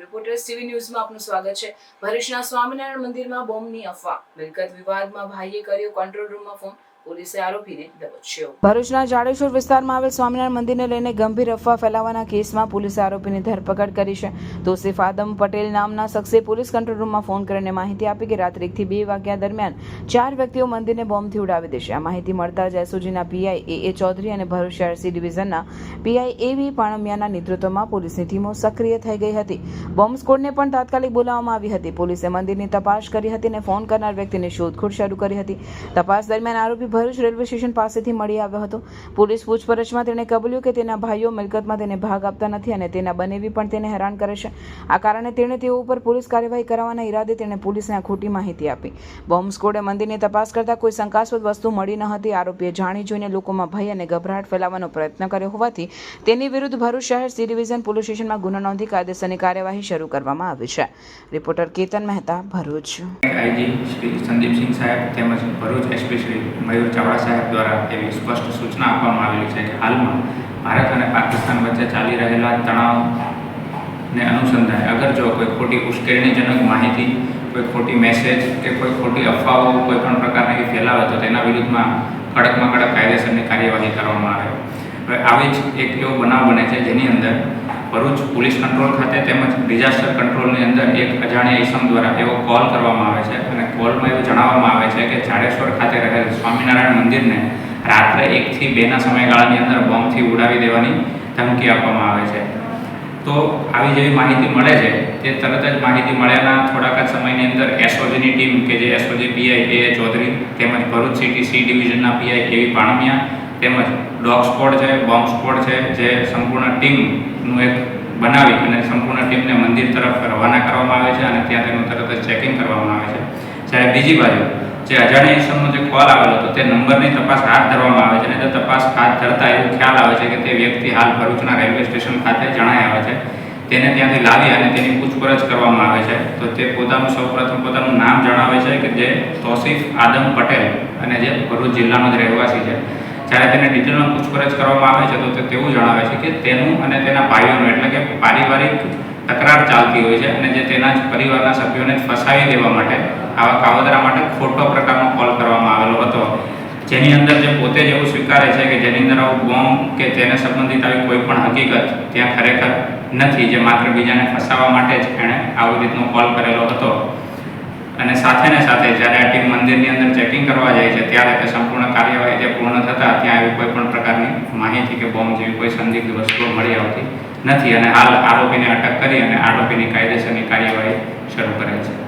S TV ન્યૂઝમાં આપનું સ્વાગત છે. ભરૂચના સ્વામિનારાયણ મંદિરમાં બોમ્બની અફવા. મિલકત વિવાદમાં ભાઈએ કર્યો કંટ્રોલ રૂમમાં ફોન પોલીસે આરોપીને દબોચ્યો. ભરૂચના જાડેશ્વર વિસ્તારમાં આવેલ સ્વામિનારાયણ મંદિરને લઈને ગંભીર અફવા ફેલાવવાના કેસમાં પોલીસે આરોપીની ધરપકડ કરી છે. તોસીફ આદમ પટેલ નામના શખ્સે પોલીસ કંટ્રોલ રૂમમાં ફોન કરીને માહિતી આપી કે રાત્રે એકથી બે વાગ્યા દરમિયાન ચાર વ્યક્તિઓ મંદિરને બોમ્બથી ઉડાવી દેશે. આ માહિતી મળતા જ એસઓજીના પીઆઈ એ. એ. ચૌધરી અને ભરૂચ શહેર સી. ડિવિઝનના પીઆઈ એ. વી. પાણમિયાના નેતૃત્વમાં પોલીસની ટીમો સક્રિય થઈ ગઈ હતી. બોમ્બ સ્કોડને પણ તાત્કાલિક બોલાવવામાં આવી હતી. પોલીસે મંદિરની તપાસ કરી હતી અને ફોન કરનાર વ્યક્તિની શોધખોળ શરૂ કરી હતી. તપાસ દરમિયાન આરોપી ભરૂચ રેલવે સ્ટેશન પાસેથી મળી આવ્યો હતો. પોલીસ પૂછપરછમાં તેણે કબૂલ્યું કે તેના ભાઈઓ મિલકતમાં તેને ભાગ આપતા નથી અને તેના બનેવી પણ તેને હેરાન કરે છે. આ કારણે તેણે તેઓ ઉપર પોલીસ કાર્યવાહી કરાવવાના ઈરાદે તેણે પોલીસને આ ખોટી માહિતી આપી. બોમ્બ સ્કોડે મંદિરની તપાસ કરતા કોઈ શંકાસ્પદ વસ્તુ મળી ન હતી. આરોપીએ જાણી જોઈને લોકોમાં ભય અને ગભરાટ ફેલાવવાનો પ્રયત્ન કર્યો હોવાથી તેની વિરુદ્ધ ભરૂચ શહેર સી ડિવિઝન પોલીસ સ્ટેશનમાં ગુનો નોંધી કાયદેસરની કાર્યવાહી શરૂ કરવામાં આવી છે. રિપોર્ટર કેતન મહેતા, ભરૂચ. આઈજી શ્રી સંદીપસિંહ સાહેબ તેમજ ભરૂચ એસપી ચાવડા સાહેબ દ્વારા એવી સ્પષ્ટ સૂચના આપવામાં આવેલી છે કે હાલમાં ભારત અને પાકિસ્તાન વચ્ચે ચાલી રહેલા તણાવને અનુસંધાને અગર જો કોઈ ખોટી ઉશ્કેરણીજનક માહિતી, કોઈ ખોટી મેસેજ કે કોઈ ખોટી અફવાઓ કોઈ પણ પ્રકારની ફેલાવે તો તેના વિરુદ્ધમાં કડકમાં કડક કાયદેસરની કાર્યવાહી કરવામાં આવે. હવે આવી જ એક એવો બનાવ બને છે જેની અંદર ભરૂચ પોલીસ કંટ્રોલ ખાતે તેમજ ડિઝાસ્ટર કંટ્રોલની અંદર એક અજાણ્યા ઇસમ દ્વારા એવો કોલ કરવામાં આવે છે અને કોલમાં એવું જણાવવામાં આવે છે કે જાડેશ્વર ખાતે રહેલ સ્વામિનારાયણ મંદિરને રાત્રે એકથી બેના સમયગાળાની અંદર બોમ્બથી ઉડાવી દેવાની ધમકી આપવામાં આવે છે. તો આવી જેવી માહિતી મળે છે તે તરત જ માહિતી મળ્યાના થોડાક જ સમયની અંદર એસઓજીની ટીમ કે જે એસઓજી પીઆઈ એ ચૌધરી તેમજ ભરૂચ સિટી સી ડિવિઝનના પીઆઈ એવી પાણમિયા તેમજ ડોગ સ્કોડ છે, બોમ્બ સ્કોડ છે, જે સંપૂર્ણ ટીમનું એક બનાવી અને સંપૂર્ણ ટીમને મંદિર તરફ રવાના કરવામાં આવે છે અને ત્યાં તેનું તરત જ ચેકિંગ કરવામાં આવે છે. જ્યારે બીજી બાજુ જે અજાણ્યા ઈસમનો જે કોલ આવેલો હતો, તે નંબરની તપાસ હાથ ધરવામાં આવે છે અને તે તપાસ હાથ ધરતા એવું ખ્યાલ આવે છે કે તે વ્યક્તિ હાલ ભરૂચના રેલવે સ્ટેશન ખાતે જણાય આવે છે. તેને ત્યાંથી લાવી અને તેની પૂછપરછ કરવામાં આવે છે. તો તે પોતાનું સૌપ્રથમ પોતાનું નામ જણાવે છે કે જે તોસીફ આદમ પટેલ અને જે ભરૂચ જિલ્લાનો જ રહેવાસી છે. જ્યારે તેને ડિટેલમાં પૂછપરછ કરવામાં આવે છે, તો તે તેવું જણાવે છે કે તેનું અને તેના ભાઈઓનું, એટલે કે પારિવારિક તકરાર ચાલતી હોય છે અને જે તેના જ પરિવારના સભ્યોને ફસાવી દેવા માટે આવા કાવતરા માટે ખોટો પ્રકારનો કોલ કરવામાં આવેલો હતો. જેની અંદર જે પોતે જ એવું સ્વીકારે છે કે જેની અંદર આવું બોમ્બ કે તેને સંબંધિત આવી કોઈ પણ હકીકત ત્યાં ખરેખર નથી, જે માત્ર બીજાને ફસાવવા માટે જ એણે આવી રીતનો કોલ કરેલો હતો. અને સાથે ને સાથે જ્યારે આ ટીમ મંદિરની અંદર ચેકિંગ કરવા જાય છે, ત્યારે તે સંપૂર્ણ કાર્યવાહી જે પૂર્ણ થતા ત્યાં આવી કોઈ પણ પ્રકારની માહિતી કે બોમ્બ જેવી કોઈ સંદિગ્ધ વસ્તુઓ મળી આવતી નથી. અને હાલ આરોપીને અટક કરી અને આરોપીની કાયદેસરની કાર્યવાહી શરૂ કરે છે.